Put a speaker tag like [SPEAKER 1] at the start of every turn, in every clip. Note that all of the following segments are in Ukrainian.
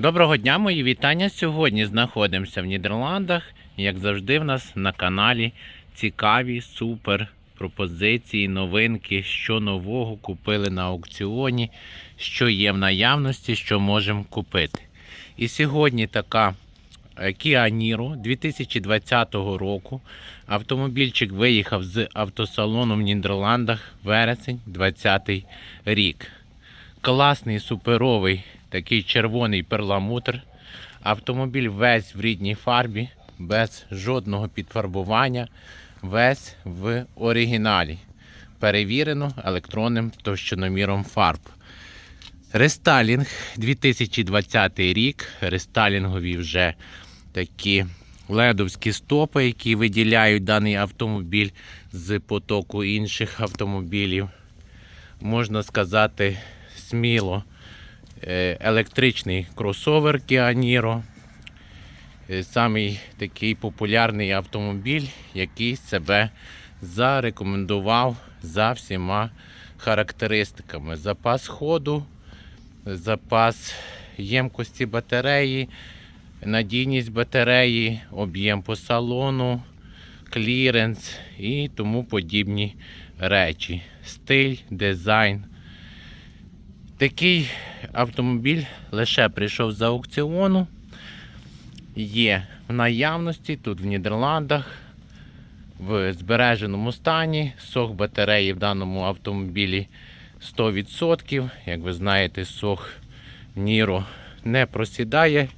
[SPEAKER 1] Доброго дня, мої вітання. Сьогодні знаходимося в Нідерландах. Як завжди, в нас на каналі цікаві супер пропозиції, новинки, що нового купили на аукціоні, що є в наявності, що можемо купити. І сьогодні така е, Kia Niro 2020 року. Автомобільчик виїхав з автосалону в Нідерландах вересень 2020 рік. Класний суперовий такий червоний перламутр. Автомобіль весь в рідній фарбі, без жодного підфарбування, весь в оригіналі. Перевірено електронним товщиноміром фарб. Рестайлінг 2020 рік. Рестайлінгові вже такі ледовські стопи, які виділяють даний автомобіль з потоку інших автомобілів. Можна сказати, сміло електричний кросовер Kia Niro. Е, Самий такий популярний автомобіль, який себе зарекомендував за всіма характеристиками. Запас ходу, запас ємкості батареї, надійність батареї, об'єм по салону, кліренс і тому подібні речі. Стиль, дизайн. Такий автомобіль лише прийшов з аукціону. Є в наявності тут в Нідерландах в збереженому стані. Сох батареї в даному автомобілі 100%. Як ви знаєте, сох Ніро не просідає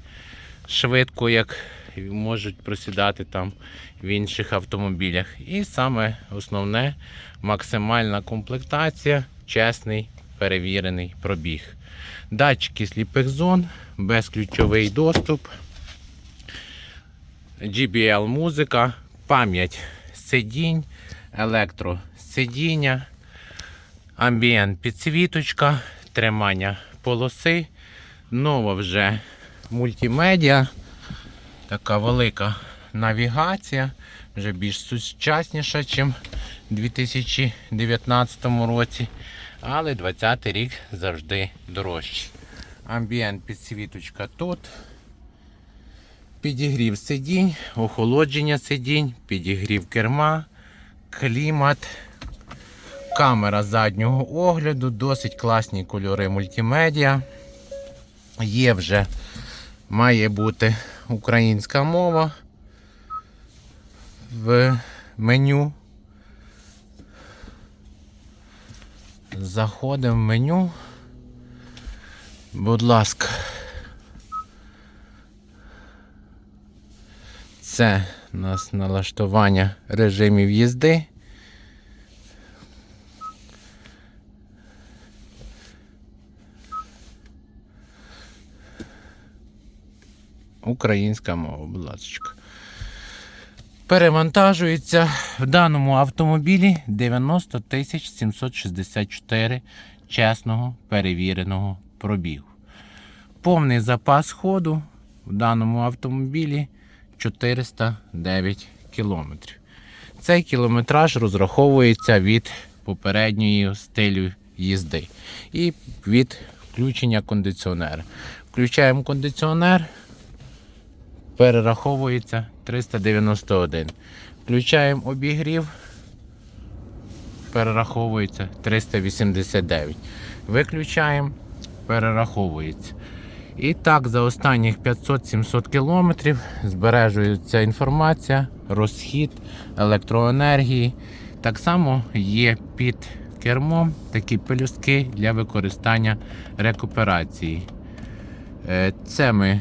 [SPEAKER 1] швидко, як можуть просідати там в інших автомобілях. І саме основне максимальна комплектація, чесний перевірений пробіг. Датчики сліпих зон, безключовий доступ, GBL музика, пам'ять сидінь, електросидіння, амбієнт підсвіточка, тримання полоси, нова вже мультимедіа, така велика навігація, вже більш сучасніша, ніж у 2019 році. Але 20-й рік завжди дорожчий. Амбієнт підсвіточка тут. Підігрів сидінь, охолодження сидінь, підігрів керма, клімат, камера заднього огляду, досить класні кольори мультимедіа. Є вже, має бути українська мова в меню. Заходимо в меню. Будь ласка. Це у нас налаштування режимів їзди. Українська мова, будь ласка. Перевантажується в даному автомобілі 90 764 чесного перевіреного пробігу. Повний запас ходу в даному автомобілі 409 кілометрів. Цей кілометраж розраховується від попередньої стилю їзди і від включення кондиціонера. Включаємо кондиціонер, перераховується 391. Включаємо обігрів, перераховується 389. Виключаємо, перераховується. І так, за останніх 500-700 кілометрів збережується інформація, розхід електроенергії. Так само є під кермом такі пелюстки для використання рекуперації. Е, Це ми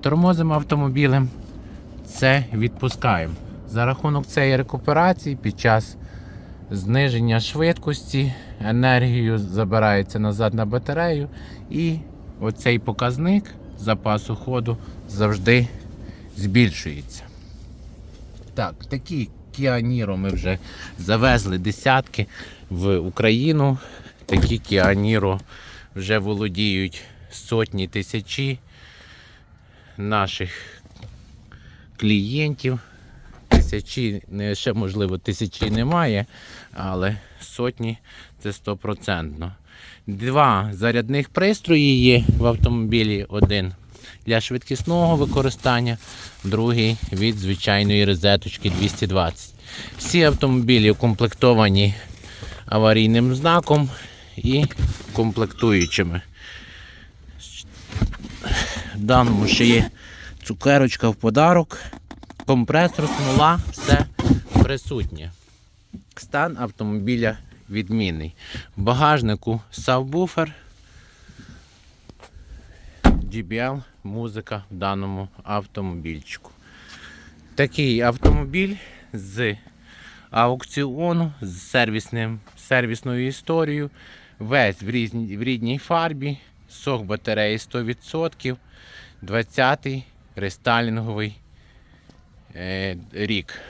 [SPEAKER 1] тормозимо автомобілем, це відпускаємо. За рахунок цієї рекуперації під час зниження швидкості енергію забирається назад на батарею і оцей показник запасу ходу завжди збільшується. Так, такі Kia Niro ми вже завезли десятки в Україну. Такі Kia Niro вже володіють сотні тисячі наших клієнтів. Тисячі, ще можливо тисячі немає, але сотні це стопроцентно. Два зарядних пристрої є в автомобілі. Один для швидкісного використання, другий від звичайної розеточки 220. Всі автомобілі укомплектовані аварійним знаком і комплектуючими. Даному ще є цукерочка в подарок, компресор, смола, все присутнє. Стан автомобіля відмінний. В багажнику сабвуфер, JBL, музика в даному автомобільчику. Такий автомобіль з аукціону, з сервісним, сервісною історією, весь в, різній, в рідній фарбі, сок батареї 100%, 20-й рестайлінговий е, рік.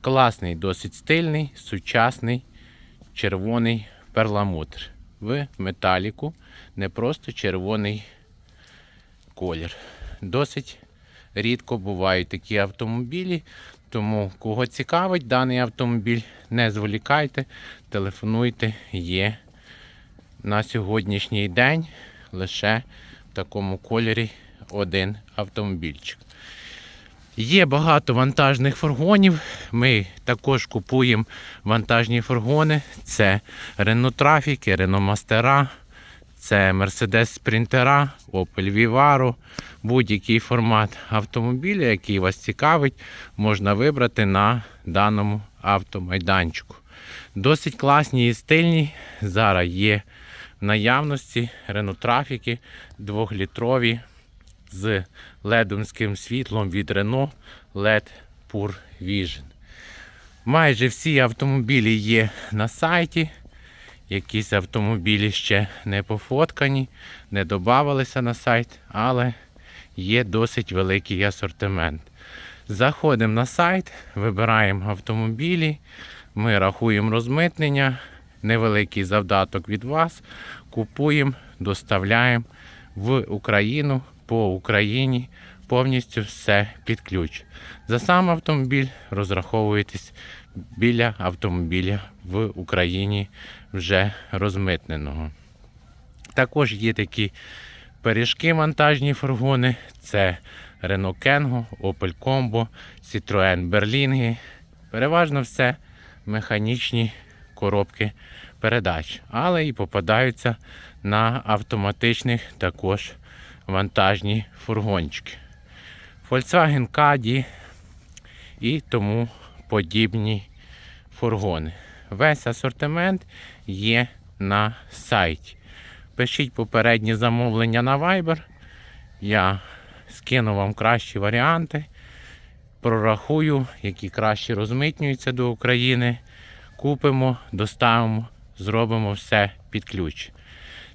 [SPEAKER 1] Класний, досить стильний, сучасний, червоний перламутр. В металіку, не просто червоний колір. Досить рідко бувають такі автомобілі, тому кого цікавить даний автомобіль, не зволікайте, телефонуйте, є на сьогоднішній день лише в такому кольорі один автомобільчик. Є багато вантажних фургонів. Ми також купуємо вантажні фургони. Це Renault Traffic, Renault Mastera, це Mercedes Sprintera, Opel Vivaro. Будь-який формат автомобіля, який вас цікавить, можна вибрати на даному автомайданчику. Досить класні і стильні. Зараз є наявності Traffic 2-літрові з ледомським світлом від Renault LED Pure Vision. Майже всі автомобілі є на сайті. Якісь автомобілі ще не пофоткані, не додавалися на сайт, але є досить великий асортимент. Заходимо на сайт, вибираємо автомобілі, ми рахуємо розмитнення, невеликий завдаток від вас, купуємо, доставляємо в Україну по Україні повністю все під ключ. За сам автомобіль розраховуєтесь біля автомобіля в Україні вже розмитненого. Також є такі пиріжки вантажні фургони. Це Renault Kengo, Opel Combo, Citroën Berlingi. Переважно все механічні коробки передач, але і попадаються на автоматичних також вантажні фургончики. Volkswagen Caddy і тому подібні фургони. Весь асортимент є на сайті. Пишіть попередні замовлення на Viber. Я скину вам кращі варіанти. Прорахую, які краще розмитнюються до України. Купимо, доставимо, зробимо все під ключ.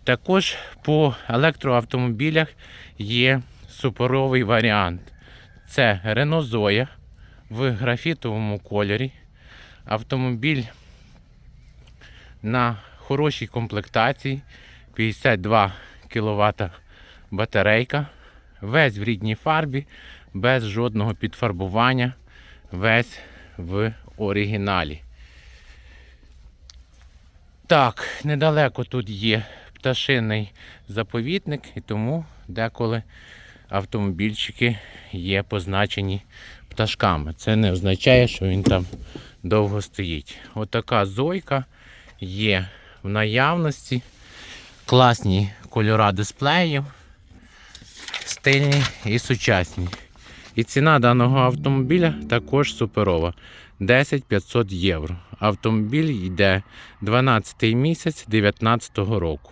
[SPEAKER 1] Також по електроавтомобілях є супоровий варіант. Це Renault Zoe в графітовому кольорі. Автомобіль на хорошій комплектації. 52 кВт батарейка. Весь в рідній фарбі, без жодного підфарбування. Весь в оригіналі. Так, недалеко тут є пташиний заповідник, і тому деколи автомобільчики є позначені пташками. Це не означає, що він там довго стоїть. Отака зойка є в наявності. Класні кольора дисплеїв, стильні і сучасні. І ціна даного автомобіля також суперова. 10 500 євро. Автомобіль йде 12 місяць 2019 року.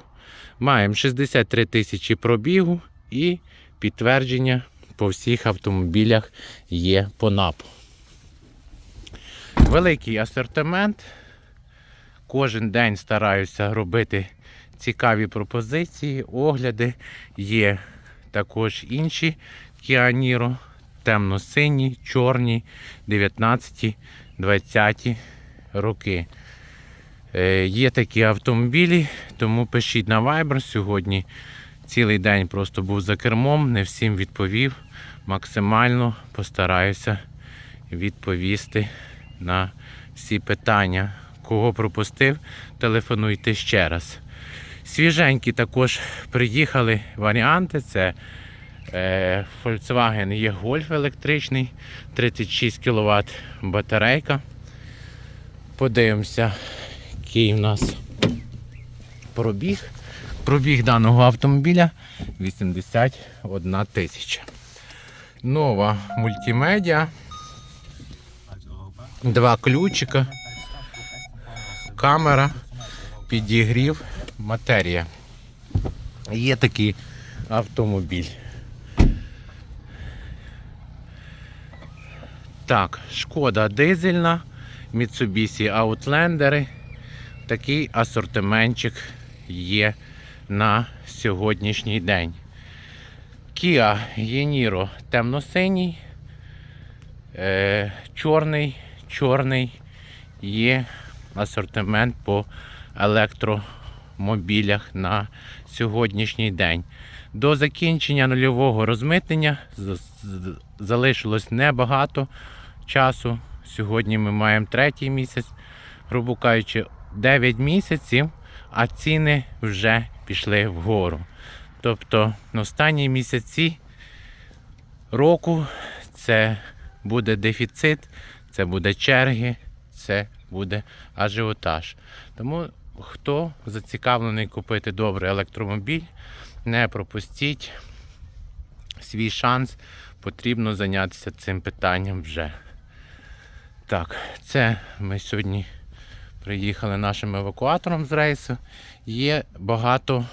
[SPEAKER 1] Маємо 63 тисячі пробігу і підтвердження по всіх автомобілях є по НАПу. Великий асортимент. Кожен день стараюся робити цікаві пропозиції, огляди. Є також інші Niro, темно-сині, чорні, 19, 20 роки. Е, Є такі автомобілі, тому пишіть на Viber сьогодні. Цілий день просто був за кермом, не всім відповів. Максимально постараюся відповісти на всі питання, Кого пропустив, телефонуйте ще раз. Свіженькі також приїхали варіанти. Це е, Volkswagen E-Golf електричний, 36 кВт батарейка. Подивимося, який у нас пробіг. Пробіг даного автомобіля 81 тисяча. Нова мультимедіа. Два ключика, камера, підігрів, матерія. Є такий автомобіль. Так, шкода дизельна, Mitsubishi Outlander. Такий асортиментчик є на сьогоднішній день. Kia Yeniro темно-синій, е, чорний, чорний є асортимент по електромобілях на сьогоднішній день. До закінчення нульового розмитнення залишилось небагато часу. Сьогодні ми маємо третій місяць, грубо кажучи, 9 місяців, а ціни вже пішли вгору. Тобто на останні місяці року це буде дефіцит, це буде черги, це буде ажіотаж. Тому хто зацікавлений купити добрий електромобіль, не пропустіть свій шанс, потрібно зайнятися цим питанням вже. Так, це ми сьогодні приїхали нашим евакуатором з рейсу. Є багато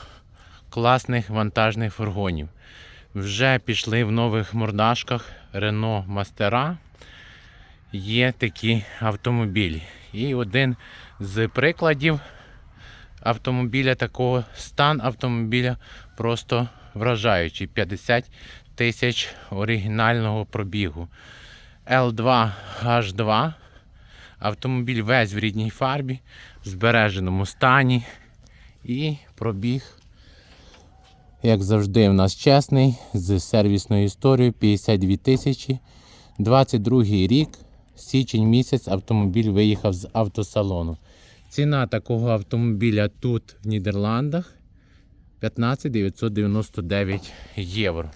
[SPEAKER 1] класних вантажних фургонів. Вже пішли в нових мордашках Renault Мастера. Є такі автомобілі. І один з прикладів автомобіля такого стан автомобіля просто вражаючий. 50 тисяч оригінального пробігу. L2 H2. Автомобіль весь в рідній фарбі, в збереженому стані. І пробіг як завжди, в нас чесний, з сервісною історією 52 тисячі. 22 рік, січень місяць, автомобіль виїхав з автосалону. Ціна такого автомобіля тут, в Нідерландах, 15 999 євро.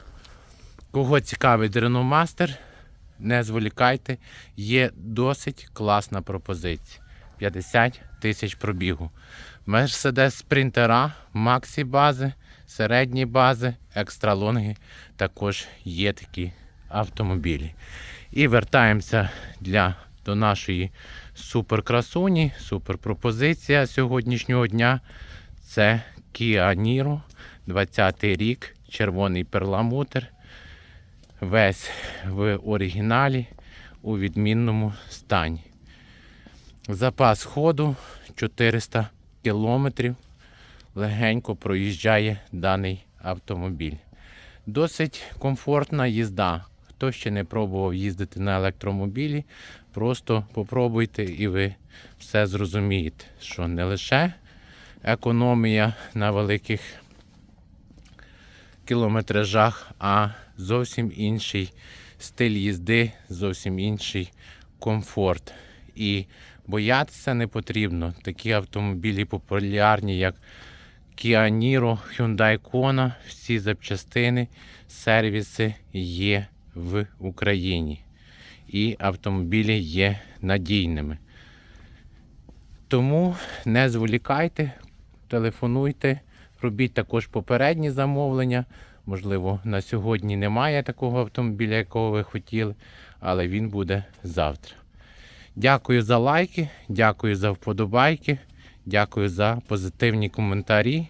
[SPEAKER 1] Кого цікавить Renault Master, не зволікайте, є досить класна пропозиція. 50 тисяч пробігу. Mercedes спринтера, Максі бази, середні бази, екстралонги також є такі автомобілі. І вертаємося для, до нашої суперкрасуні, суперпропозиція сьогоднішнього дня. Це Kia Niro, 20 рік, червоний перламутр. Весь в оригіналі у відмінному стані. Запас ходу 400 кілометрів. Легенько проїжджає даний автомобіль. Досить комфортна їзда. Хто ще не пробував їздити на електромобілі, просто попробуйте і ви все зрозумієте, що не лише економія на великих кілометражах, а зовсім інший стиль їзди, зовсім інший комфорт. І боятися не потрібно. Такі автомобілі популярні, як Kia Niro, Hyundai Kona, всі запчастини, сервіси є в Україні. І автомобілі є надійними. Тому не зволікайте, телефонуйте, робіть також попередні замовлення. Можливо, на сьогодні немає такого автомобіля, якого ви хотіли, але він буде завтра. Дякую за лайки, дякую за вподобайки, дякую за позитивні коментарі.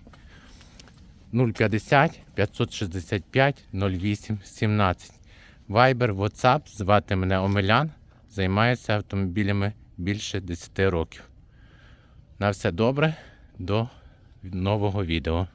[SPEAKER 1] 050 565 08 17. Viber, WhatsApp, звати мене Омелян. Займаюся автомобілями більше 10 років. На все добре, до нового відео.